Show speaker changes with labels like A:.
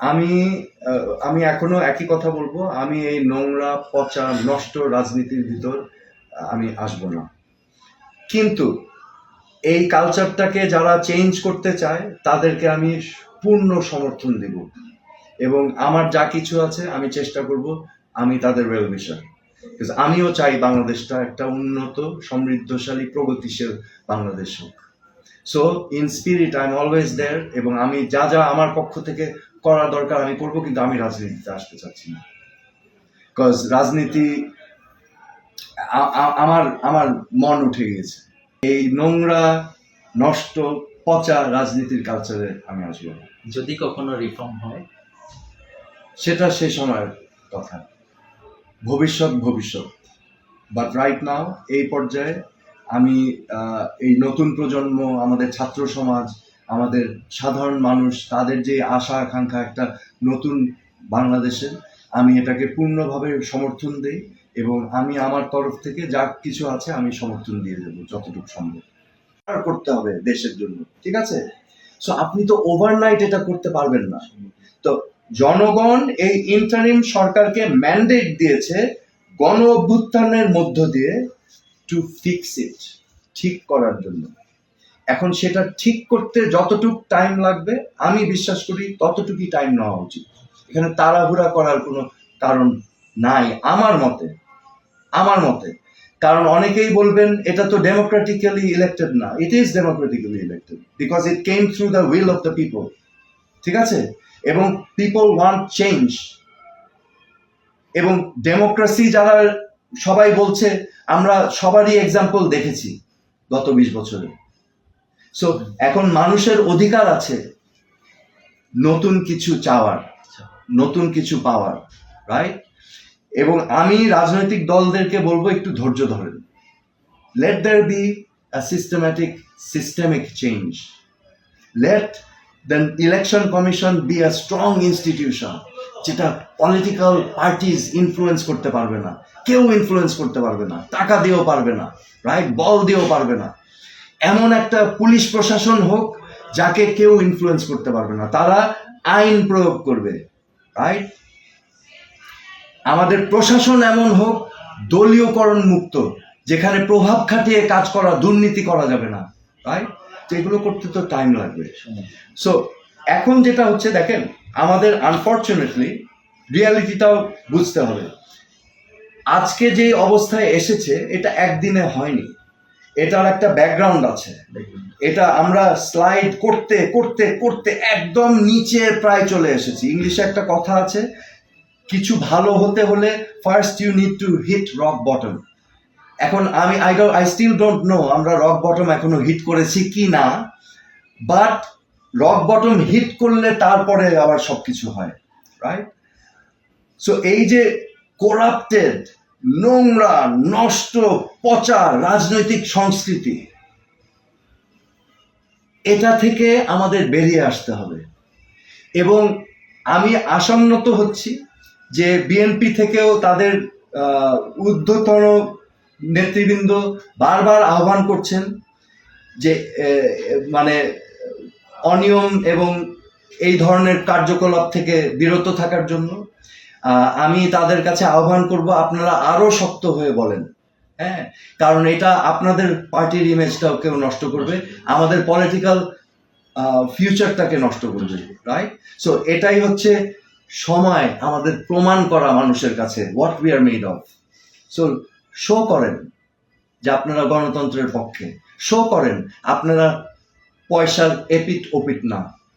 A: আমি আমি এখনও একই কথা বলব, আমি এই নোংরা, পচা, নষ্ট রাজনীতির ভিতর আমি আসব না। কিন্তু এই কালচারটাকে যারা চেঞ্জ করতে চায়, তাদেরকে আমি পূর্ণ সমর্থন দেব। এবং আমার যা কিছু আছে, আমি চেষ্টা করব, আমি তাদের ওয়েল উইশার আমিও চাই বাংলাদেশটা একটা উন্নত, সমৃদ্ধশালী, প্রগতিশীল বাংলাদেশ হোক। So in spirit I am always there এবং আমি যা যা আমার পক্ষ থেকে করা দরকার আমি করব কিন্তু আমি রাজনীতিতে আসতে চাচ্ছি না। বিকজ রাজনীতি আমার আমার মন উঠে গিয়েছে। এই নোংরা নষ্ট পচা রাজনীতির কালচারে আমি আসব না।
B: যদি কখনো রিফর্ম হয়?
A: সেটা সে সময়ের কথা। ভবিষ্যৎ ভবিষ্যৎ। বাট রাইট নাও এই পর্যায়ে আমি এই নতুন প্রজন্ম আমাদের ছাত্র সমাজ আমাদের সাধারণ মানুষ, তাদের যে আশা, আকাঙ্ক্ষা একটা নতুন বাংলাদেশের, আমি এটাকে পূর্ণভাবে সমর্থন দেই এবং আমি আমার তরফ থেকে যা কিছু আছে আমি সমর্থন দিয়ে দেবো যতটুকু সম্ভব। করতে হবে দেশের জন্য, ঠিক আছে? সো আপনি তো ওভারনাইট এটা করতে পারবেন না। তো, জনগণ এই ইন্টারিম সরকারকে ম্যান্ডেট দিয়েছে গণ অভ্যুত্থানের মধ্য দিয়ে টু ফিক্স ইট ঠিক করার জন্য। এখন সেটা ঠিক করতে যতটুক টাইম লাগবে, আমি বিশ্বাস করি ততটুকুই টাইম নেওয়া উচিত। এখানে তাড়াহুড়া করার কোনো কারণ নাই আমার মতে আমার মতে। কারণ অনেকেই বলবেন, এটা তো ডেমোক্রেটিক্যালি ইলেক্টেড না। It is democratically elected because it came through the will of the people ঠিক আছে? এবং পিপল ওয়ান্ট চেঞ্জ এবং ডেমোক্রেসি যারা, সবাই বলছে, আমরা সবারই এক্সাম্পল দেখেছি গত বিশ বছরে। সো এখন মানুষের অধিকার আছে নতুন কিছু চাওয়ার, নতুন কিছু পাওয়ার রাইট এবং আমি রাজনৈতিক দলদেরকে বলব একটু ধৈর্য ধরেন। Let there be a systematic systemic change let then election commission be a strong institution যেটা পলিটিক্যাল পার্টিজ ইনফ্লুয়েন্স করতে পারবে না। কেউ ইনফ্লুয়েন্স করতে পারবে না। টাকা দিয়েও পারবে না রাইট বল দিয়েও পারবে না। এমন একটা পুলিশ প্রশাসন হোক যাকে কেউ ইনফ্লুয়েন্স করতে পারবে না। তারা আইন প্রয়োগ করবে রাইট আমাদের প্রশাসন এমন হোক, দলীয়করণ মুক্ত, যেখানে প্রভাব খাটিয়ে কাজ করা, দুর্নীতি করা যাবে না রাইট তো এগুলো করতে তো টাইম লাগবে। সো এখন যেটা হচ্ছে, দেখেন, আমাদের আনফর্চুনেটলি রিয়ালিটিটাও বুঝতে হবে। আজকে যে অবস্থায় এসেছে, এটা একদিনে হয়নি। এটার একটা ব্যাকগ্রাউন্ড আছে। এটা আমরা স্লাইড করতে করতে করতে একদম নিচে প্রায় চলে এসেছি। ইংলিশে একটা কথা আছে কিছু ভালো হতে হলে first you need to hit rock bottom এখন আমি I do I still don't know আমরা রক বটম এখনও হিট করেছি কি না বাট রক বটম হিট করলে তারপরে আবার সব কিছু হয় রাইট সো এই যে করাপ্টেড নোংরা নষ্ট পচা রাজনৈতিক সংস্কৃতি। এটা থেকে আমাদের বেরিয়ে আসতে হবে। এবং আমি আশান্বিত হচ্ছি যে বিএনপি থেকেও তাদের আহ, ঊর্ধ্বতন নেতৃবৃন্দ বারবার আহ্বান করছেন যে মানে অনিয়ম এবং এই ধরনের কার্যকলাপ থেকে বিরত থাকার জন্য। আমি তাদের কাছে আহ্বান করব, আপনারা আরও শক্ত হয়ে বলেন। হ্যাঁ? কারণ এটা আপনাদের পার্টির ইমেজটাও কেউ নষ্ট করবে, আমাদের পলিটিক্যাল ফিউচারটাকে নষ্ট করবে রাইট সো এটাই হচ্ছে সময়, আমাদের প্রমাণ করা মানুষের কাছে what we are made of so show করেন যে আপনারা গণতন্ত্রের পক্ষে। শো করেন, আপনারা পয়সার এপিট ওপিট না।